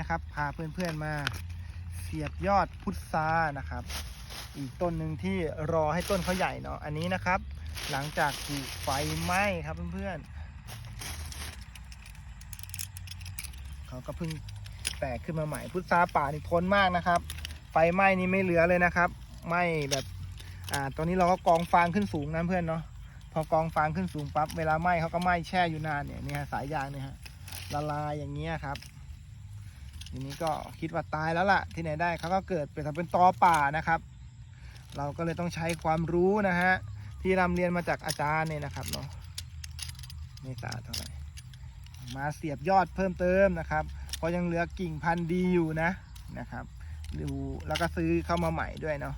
นะครับ พาเพื่อนๆมาเสียบยอดพุทรานะครับ อีกต้นหนึ่งที่รอให้ต้นเขาใหญ่เนาะอันนี้นะครับ หลังจากถูกไฟไหม้ครับเพื่อนๆเขาก็เพิ่งแตกขึ้นมาใหม่พุทราป่านี่ทนมากนะครับ ไฟไหม้นี่ไม่เหลือเลยนะครับไหม้แบบอ่าตอนนี้เราก็กองฟางขึ้นสูงนะเพื่อนเนาะพอกองฟางขึ้นสูงปั๊บเวลาไหม้เขาก็ไหม้แช่อยู่นานเนี่ยเนี่ยสายยางเนี่ยฮะละลายอย่างเงี้ยครับ ทีนี้ก็คิดว่าตายแล้วล่ะ ที่ไหนได้เขาก็เกิดเป็นทำเป็นตอป่านะครับ เราก็เลยต้องใช้ความรู้นะฮะที่รำเรียนมาจากอาจารย์เนี่ยนะครับเนาะไม่ตาเท่าไหร่มาเสียบยอดเพิ่มเติมนะครับเพราะยังเหลือกิ่งพันธุ์ดีอยู่นะนะครับดูแล้วก็ซื้อเข้ามาใหม่ด้วยเนาะ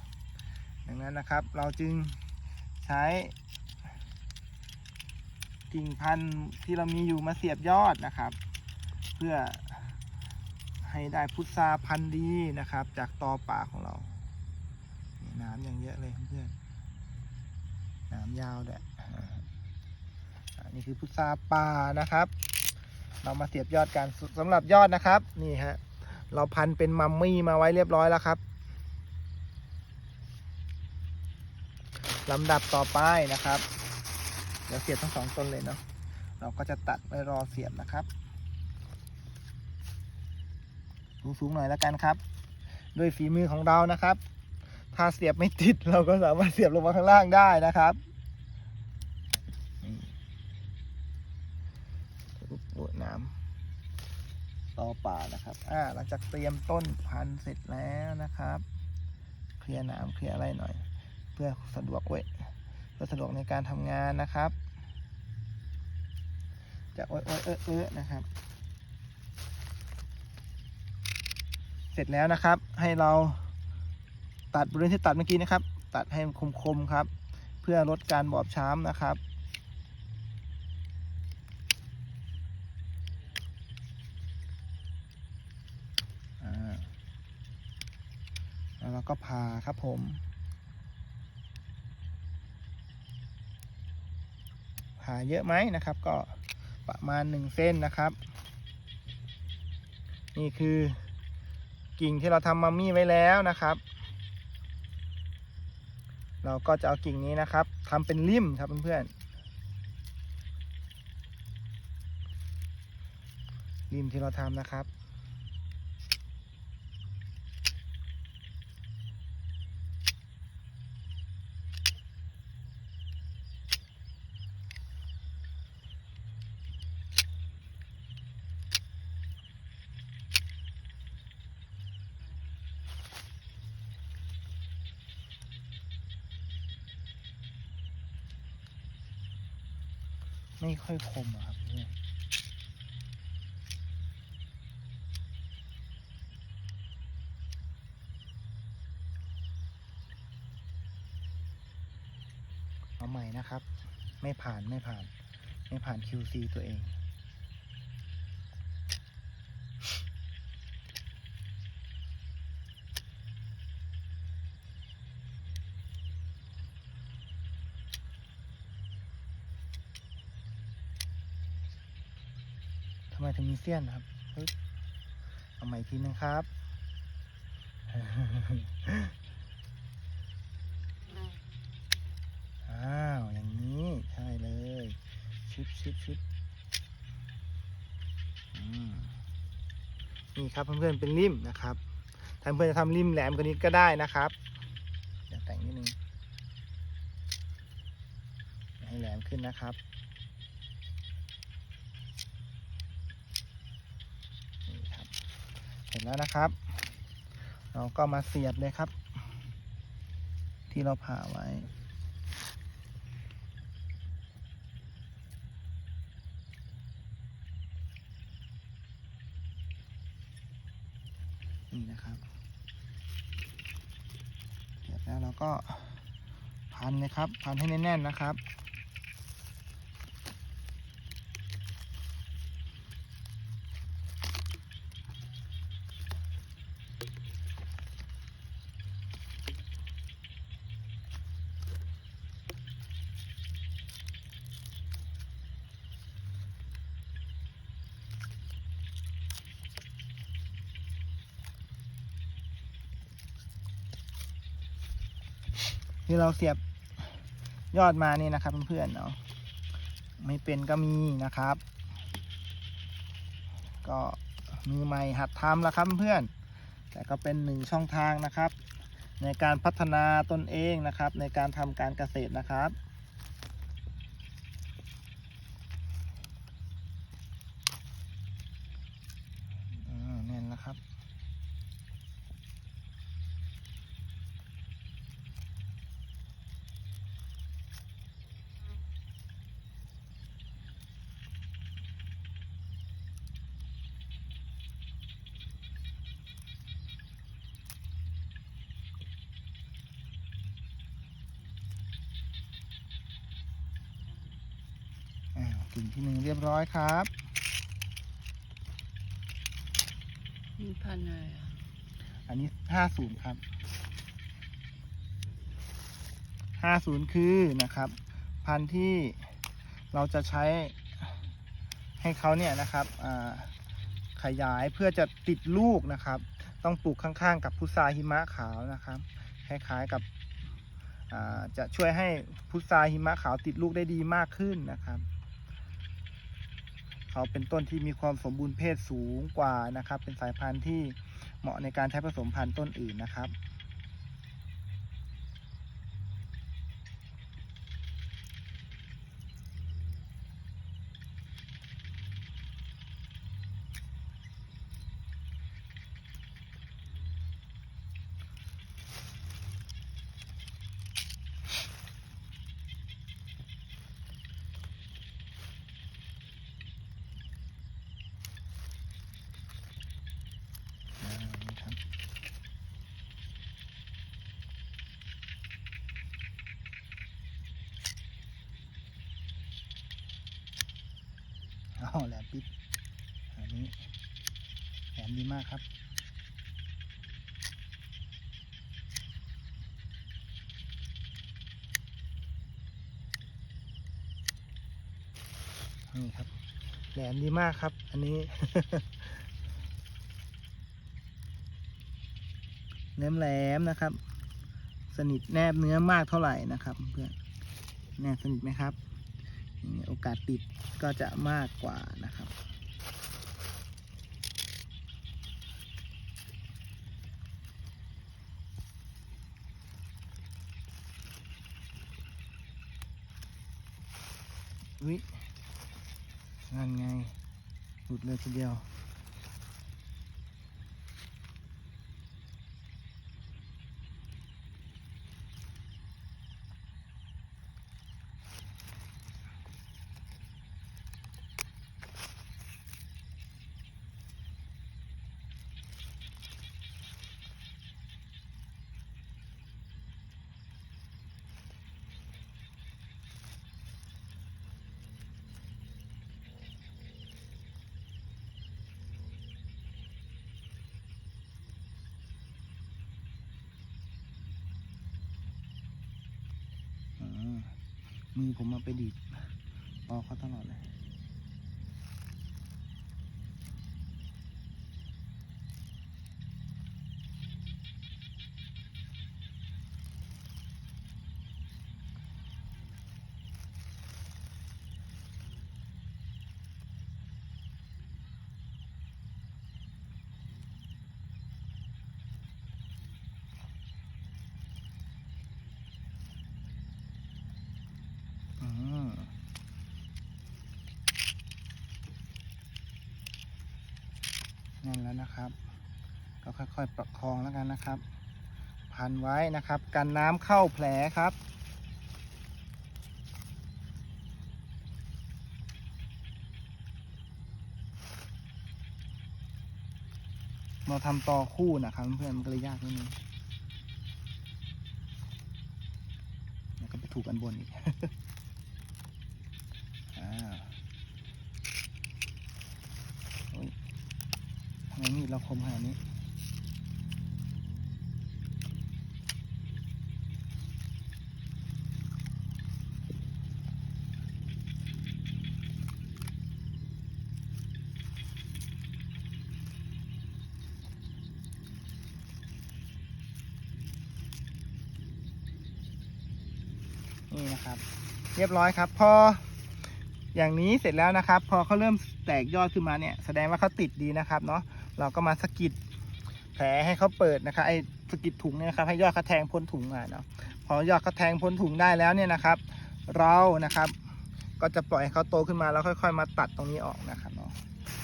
ดังนั้นนะครับเราจึงใช้ กิ่งพันธุ์ที่เรามีอยู่มาเสียบยอดนะครับ เพื่อ ให้ได้พุทราพันธุ์ดีนะครับ จากตอป่าของเรานี่น้ำอย่างเยอะเลยเพื่อนน้ำยาวแหละอันนี้คือพุทราป่านะครับ เรามาเสียบยอดกันสำหรับยอดนะครับ นี่ฮะเราพันเป็นมัมมี่มาไว้เรียบร้อยแล้วครับลำดับต่อไปนะครับ เดี๋ยวเสียบทั้งสองต้นเลยเนาะเราก็จะตัดไวรอเสียบนะครับ สูงๆหน่อยแล้วกันครับ ด้วยฝีมือของเรานะครับ ถ้าเสียบไม่ติดเราก็สามารถเสียบลงมาข้างล่างได้นะครับนี่โอ้ยน้ำต่อป่านะครับอ่าหลังจากเตรียมต้นพันธุ์เสร็จแล้วนะครับ เคลียร์น้ำเคลียร์อะไรหน่อย เพื่อสะดวกเว้ยเพื่อสะดวกในการทำงานนะครับ จะโอ้ยโอ้ยเออเออนะครับ เสร็จแล้วนะครับ ให้เราตัดบริเวณที่ตัดเมื่อกี้นะครับ ตัดให้คมๆครับ เพื่อลดการบอบช้ำนะครับแล้วเราก็ผ่าครับผมผ่าเยอะไหมนะครับ ก็ประมาณหนึ่งเส้นนะครับ นี่คือ กิ่งที่เราทำมัมมี่ไว้แล้วนะครับ เราก็จะเอากิ่งนี้นะครับทำเป็นริมครับเพื่อนๆริมที่เราทำนะครับ ไม่ค่อยคมอะครับเนี่ยเอาใหม่นะครับ ไม่ผ่านไม่ผ่าน ไม่ผ่าน QC ตัวเอง มถึงมีเสี้ยนครับเฮ้ยเอาใหม่ทีนึงครับ อ้าว อย่างนี้ใช่เลย ชิดชิดชิดอืมนี่ครับเพื่อนๆเป็นริมนะครับถ้าเพื่อนจะทำริมแหลมกว่านี้ก็ได้นะครับเดี๋ยวแต่งนิดนึงให้แหลมขึ้นนะครับ นี่ครับ เสร็จแล้วนะครับ เราก็มาเสียบเลยครับ ที่เราผ่าไว้นี่นะครับเสร็จแล้วเราก็พันเลยครับ พันให้แน่นๆนะครับ ที่เราเสียบยอดมานี่นะครับเพื่อนๆเนาะไม่เป็นก็มีนะครับ ก็มือใหม่หัดทำแล้วครับเพื่อน แต่ก็เป็นหนึ่งช่องทางนะครับ ในการพัฒนาตนเองนะครับ ในการทำการเกษตรนะครับ อ่าแน่นแล้วครับ อ่า กลิ่นที่หนึ่งเรียบร้อยครับมีพันธุ์อะไรอะอันนี้ห้าศูนย์ครับห้าศูนย์คือนะครับ พันธุ์ที่เราจะใช้ให้เขาเนี่ยนะครับอ่าขยายเพื่อจะติดลูกนะครับ ต้องปลูกข้างๆ กับพุทราหิมะขาวนะครับ คล้ายๆกับอ่าจะช่วยให้พุทราหิมะขาวติดลูกได้ดีมากขึ้นนะครับ เขาเป็นต้นที่มีความสมบูรณ์เพศสูงกว่านะครับ เป็นสายพันธุ์ที่เหมาะในการใช้ผสมพันธุ์ต้นอื่นนะครับ อ่านี่ครับอ๋อแหลม ปิ๊บอันนี้แหลมดีมากครับนี่ครับแหลมดีมากครับ อันนี้เนื้อแหลมนะครับ สนิทแนบเนื้อมากเท่าไหร่นะครับ เพื่อนแนบสนิทไหมครับ โอกาสติดก็จะมากกว่านะครับ อุ้ยนั่นไงหลุดเลยทีเดียว อืม มือผมมาไปดีดออเขาตลอดเลย อืม นะครับ ก็ค่อยๆประคองแล้วกันนะครับ พันไว้นะครับ กันน้ำเข้าแผลครับเราทำต่อคู่นะครับเพื่อนมันก็เลยยากนิดนึงแล้วก็ไปถูกอันบนอีก อ่าโอ้ยทำไมมีด เราคมขนาดนี้นี่นะครับ เรียบร้อยครับ พออย่างนี้เสร็จแล้วนะครับ พอเขาเริ่มแตกยอดขึ้นมาเนี่ย แสดงว่าเขาติดดีนะครับเนาะ เราก็มาสกิดแผลให้เขาเปิดนะครับไอ้สกิดถุงเนี่ยครับให้ยอดเขาแทงพ้นถุงมาเนาะพอยอดเขาแทงพ้นถุงได้แล้วเนี่ยนะครับ เรานะครับ ก็จะปล่อยให้เขาโตขึ้นมาแล้วค่อย ๆ มาตัดตรงนี้ออกนะครับเนาะ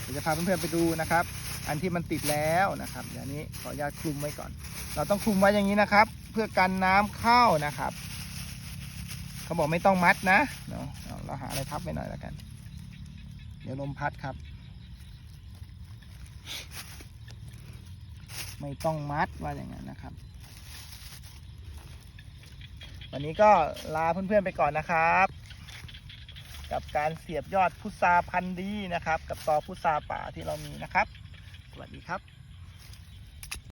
เดี๋ยวจะพาเพื่อนๆไปดูนะครับ อันที่มันติดแล้วนะครับเดี๋ยวนี้ขออนุญาตคลุมไว้ก่อน เราต้องคลุมไว้อย่างนี้นะครับ เพื่อกันน้ำเข้านะครับเขาบอกไม่ต้องมัดนะเนาะเราหาอะไรทับไปหน่อยแล้วกัน เดี๋ยวลมพัดครับ ไม่ต้องมัดว่าอย่างนั้นนะครับ วันนี้ก็ลาเพื่อนๆไปก่อนนะครับ กับการเสียบยอดพุทราพันธุ์ดีนะครับ กับตอพุทราป่าที่เรามีนะครับ สวัสดีครับ